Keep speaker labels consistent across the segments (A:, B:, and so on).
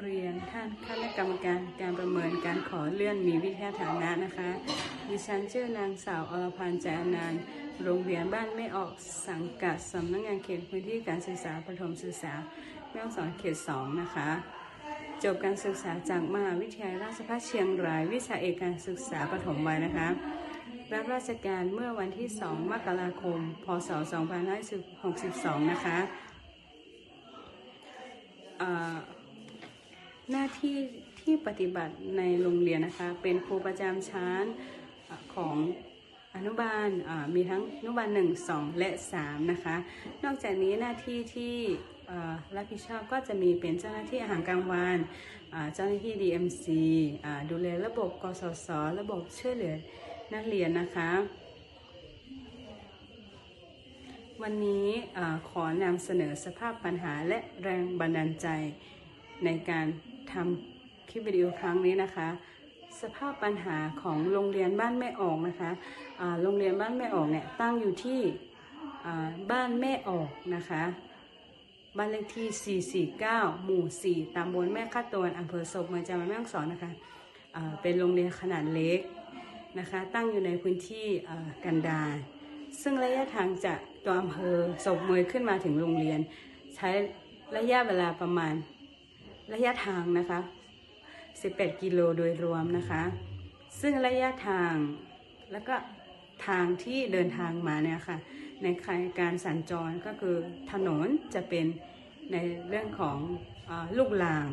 A: เรียนท่านคณะกรรมการการประเมินการขอเลื่อนมีวิทยาฐานะนะคะ ดิฉันชื่อนางสาวอรพันธ์จอนันโรงเรียนบ้านไม่ออกสังกัดสำนักงานเขตพื้นที่การศึกษาประถมศึกษาแม่ฮ่องสอนเขตสองนะคะ จบการศึกษาจากมหาวิทยาลัยราชภัฏเชียงราย วิชาเอกการศึกษาประถมวัยนะคะรับราชการเมื่อวันที่ 2 มกราคม พศ 2562 นะคะอ่า หน้าที่ที่ปฏิบัติในโรงเรียนนะคะ เป็นครูประจำชั้นอของอนุบาลมีทั้งอนุบาล1 2และ3นะคะ นอกจากนี้หน้าที่ที่รับผิดชอบก็จะมีเป็นเจ้าหน้าที่อาหารกลางวันอ่าเจ้าหน้าที่ DMC อ่าดูแลระบบกสศระบบช่วยเหลือนักเรียนนะคะ วันนี้อ่าขอนำเสนอสภาพปัญหาและแรงบันดาลใจในการทำคลิปวิดีโอครั้งนี้นะคะ สภาพปัญหาของโรงเรียนบ้านแม่ออกนะคะโรงเรียนบ้านแม่ออกเนี่ยตั้งอยู่ที่บ้านแม่ออกนะคะบ้านเลขที่ 449 หมู่ 4 ตำบลแม่ข้าตวนอำเภอศพเมืองจังหวัดแม่ฮ่องสอนนะคะอ่าเป็นโรงเรียนขนาดเล็กนะคะ ตั้งอยู่ในพื้นที่กันดาร ซึ่งระยะทางจากตัวอำเภอศพเมยขึ้นมาถึงโรงเรียน ใช้ระยะเวลาประมาณระยะทางนะคะ 18 กิโลโดยรวมนะคะ ซึ่งระยะทางแล้วก็ทางที่เดินทางมาเนี่ยค่ะ ในการสัญจรก็คือถนนจะเป็นในเรื่องของอลูกลาง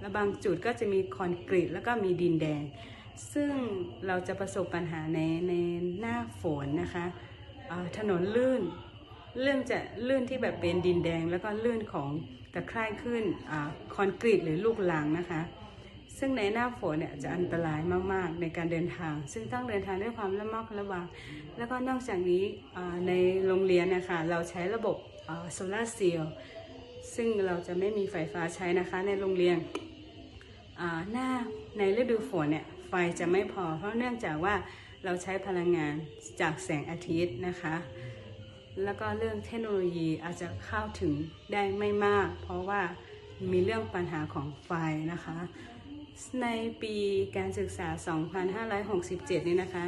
A: และบางจุดก็จะมีคอนกรีตแล้วก็มีดินแดง ซึ่งเราจะประสบปัญหาในในหน้าฝนนะคะ ถนนลื่นเรื่องจะลื่นที่แบบเป็นดินแดง แล้วก็ลื่นของตะไคร่ขึ้นอคอนกรีตหรือลูกหลางนะคะ ซึ่งในหน้าฝนเนี่ยจะอันตรายมากๆในการเดินทาง ซึ่งต้องเดินทางด้วยความระมัดระวังแล้วก็นอกจากนี้ในโรงเรียนนะคะเราใช้ระบบโซลาร์เซลล์ซึ่งเราจะไม่มีไฟฟ้าใช้นะคะในโรงเรียนหน้าในฤดูฝนเนี่ยไฟจะไม่พอเพราะเนื่องจากว่า เราใช้พลังงานจากแสงอาทิตย์นะคะ แล้วก็เรื่องเทคโนโลยีอาจจะเข้าถึงได้ไม่มาก เพราะว่ามีเรื่องปัญหาของไฟนะคะ ในปีการศึกษา 2567 นี้นะคะ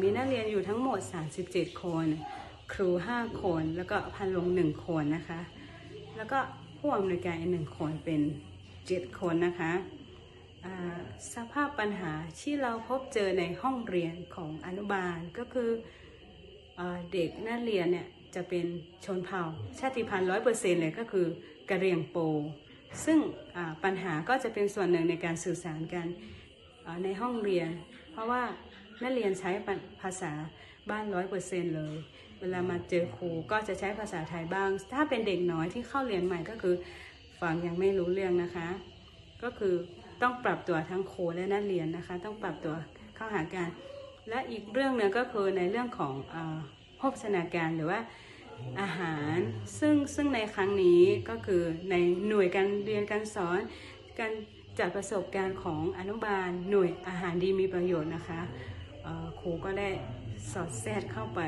A: มีนักเรียนอยู่ทั้งหมด 37 คน ครู 5 คน แล้วก็พันลง 1 คนนะคะ แล้วก็ผู้อำนวยการอีกหนึ่งคนเป็น 7 คนนะคะ สภาพปัญหาที่เราพบเจอในห้องเรียนของอนุบาลก็คือเอ่อเด็กนักเรียนเนี่ยจะเป็นชนเผ่าชาติพันธุ์ร้อยเปอร์เซ็นต์เลยก็คือกะเหรี่ยงโป ซึ่งปัญหาก็จะเป็นส่วนหนึ่งในการสื่อสารกันในห้องเรียน เพราะว่านักเรียนใช้ภาษาบ้านร้อยเปอร์เซ็นต์เลย เวลามาเจอครูก็จะใช้ภาษาไทยบ้าง ถ้าเป็นเด็กน้อยที่เข้าเรียนใหม่ก็คือฟังยังไม่รู้เรื่องนะคะ ก็คือ ต้องปรับตัวทั้งโคและนักเรียนนะคะ ต้องปรับตัวเข้าหากัน และอีกเรื่องหนึ่งก็คือในเรื่องของโภชนาการหรือว่าอาหารซึ่งซึ่งในครั้งนี้ก็คือในหน่วยการเรียนการสอน การจัดประสบการณ์ของอนุบาลหน่วยอาหารดีมีประโยชน์นะคะครูก็ได้สอดแทรกเข้าไป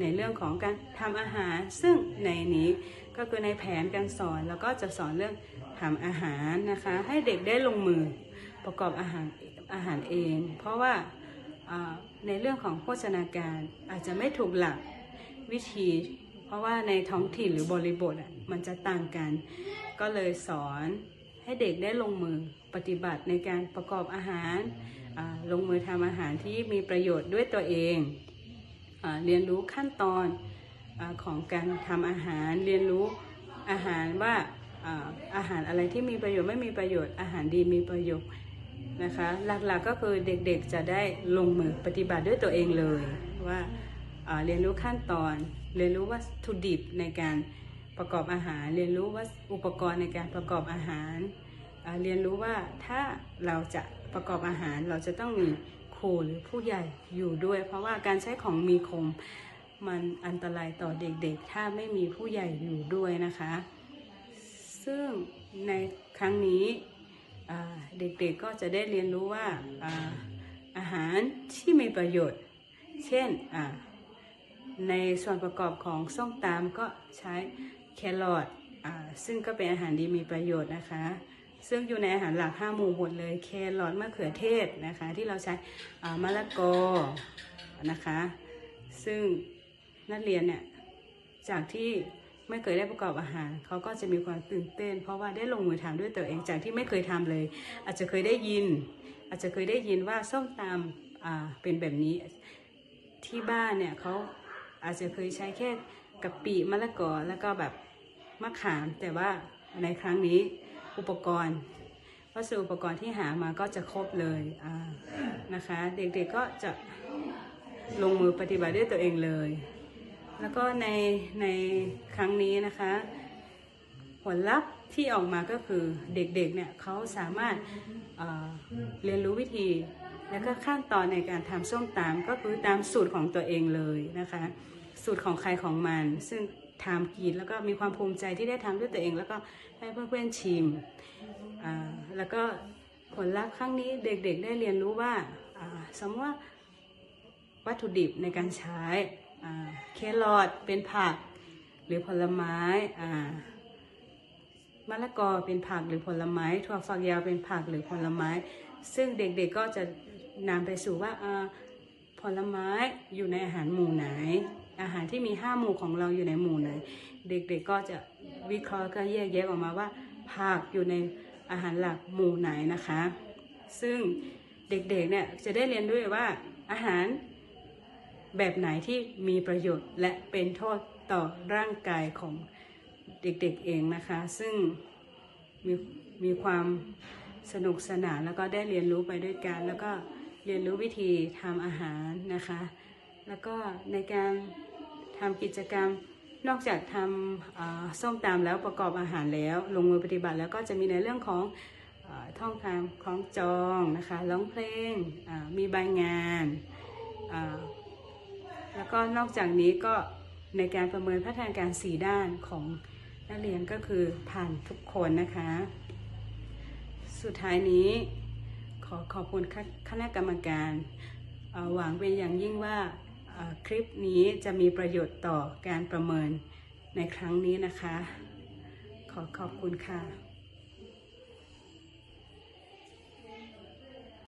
A: ในเรื่องของการทำอาหาร ซึ่งในนี้ก็คือในแผนการสอนแล้วก็จะสอนเรื่องทำอาหารนะคะ ให้เด็กได้ลงมือประกอบอาหารอาหารเอง เพราะว่าในเรื่องของโภชนาการอาจจะไม่ถูกหลักวิธี เพราะว่าในท้องถิ่นหรือบริบทมันจะต่างกัน ก็เลยสอนให้เด็กได้ลงมือปฏิบัติในการประกอบอาหาร ลงมือทำอาหารที่มีประโยชน์ด้วยตัวเอง เรียนรู้ขั้นตอนอของการทำอาหาร เรียนรู้อาหารว่าอาอาหารอะไรที่มีประโยชน์ไม่มีประโยชน์อาหารดีมีประโยชน์นะคะหลักๆก็คือเด็กๆจะได้ลงมือปฏิบัติด้วยตัวเองเลยว่าอ่าเรียนรู้ขั้นตอน เรียนรู้วัตถุดิบในการประกอบอาหาร เรียนรู้ว่าอุปกรณ์ในการประกอบอาหารอ่าเรียนรู้ว่าถ้าเราจะประกอบอาหารเราจะต้องมี ครูหรือผู้ใหญ่อยู่ด้วย เพราะว่าการใช้ของมีคมมันอันตรายต่อเด็กๆ ถ้าไม่มีผู้ใหญ่อยู่ด้วยนะคะ ซึ่งในครั้งนี้เด็กๆก็จะได้เรียนรู้ว่าอาอาหารที่มีประโยชน์ เช่นในส่วนประกอบของส้มตำก็ใช้แครอทอซึ่งก็เป็นอาหารดีมีประโยชน์นะคะ ซึ่งอยู่ในอาหารหลักห้าหมู่หมดเลยแครอทมะเขือเทศนะคะ ที่เราใช้มะละกอนะคะ ซึ่งนักเรียนเนี่ยจากที่ไม่เคยได้ประกอบอาหาร เขาก็จะมีความตื่นเต้น เพราะว่าได้ลงมือทำด้วยตัวเองจากที่ไม่เคยทำเลย อาจจะเคยได้ยิน อาจจะเคยได้ยินว่าส้มตำเป็นแบบนี้ที่บ้านเนี่ยเขาอาจจะเคยใช้แค่กะปิมะละกอแล้วก็แบบมะขามแต่ว่าในครั้งนี้ อุปกรณ์วัสดุอุปกรณ์ที่หามาก็จะครบเลยนะคะ เด็กๆก็จะลงมือปฏิบัติด้วยตัวเองเลย แล้วก็ในในครั้งนี้นะคะ ผลลัพธ์ที่ออกมาก็คือเด็กๆเนี่ยเขาสามารถเเรียนรู้วิธี แล้วก็ขั้นตอนในการทำส้มตำก็คือตามสูตรของตัวเองเลยนะคะ สูตรของใครของมัน ซึ่งทำกินแล้วก็มีความภูมิใจที่ได้ทำด้วยตัวเอง แล้วก็ให้เพื่อนๆชิมแล้วก็ผลลัพธ์ครั้งนี้เด็กๆได้เรียนรู้ว่าสมมติว่าวัตถุดิบในการใช้อ่าแครอทเป็นผักหรือผลไม้มะละกอเป็นผักหรือผลไม้ถั่วฝักยาวเป็นผักหรือผลไม้ ซึ่งเด็กๆก็จะนำไปสู่ว่าผลไม้อยู่ในอาหารหมู่ไหน อาหารที่มีห้าหมู่ของเราอยู่ในหมู่ไหน เด็กๆก็จะวิเคราะห์ก็แยกแยะออกมาว่าผักอยู่ในอาหารหลักหมู่ไหนนะคะ ซึ่งเด็กๆเนี่ยจะได้เรียนด้วยว่าอาหารแบบไหนที่มีประโยชน์และเป็นโทษต่อร่างกายของเด็กๆเองนะคะ ซึ่งมีมีความสนุกสนานแล้วก็ได้เรียนรู้ไปด้วยกัน แล้วก็เรียนรู้วิธีทำอาหารนะคะ แล้วก็ในการทำกิจกรรมนอกจากทำส้มตำแล้วประกอบอาหารแล้ว ลงมือปฏิบัติแล้วก็จะมีในเรื่องของอท่องคำคล้องจองนะคะร้องเพลงมีใบงานแล้วก็นอกจากนี้ก็ในการประเมินพัฒนาการสี่ด้านของนักเรียนก็คือผ่านทุกคนนะคะ สุดท้ายนี้ขอขอบคุณคณะกรรมการหวังเป็นอย่างยิ่งว่า คลิปนี้จะมีประโยชน์ต่อการประเมินในครั้งนี้นะคะ ขอขอบคุณค่ะ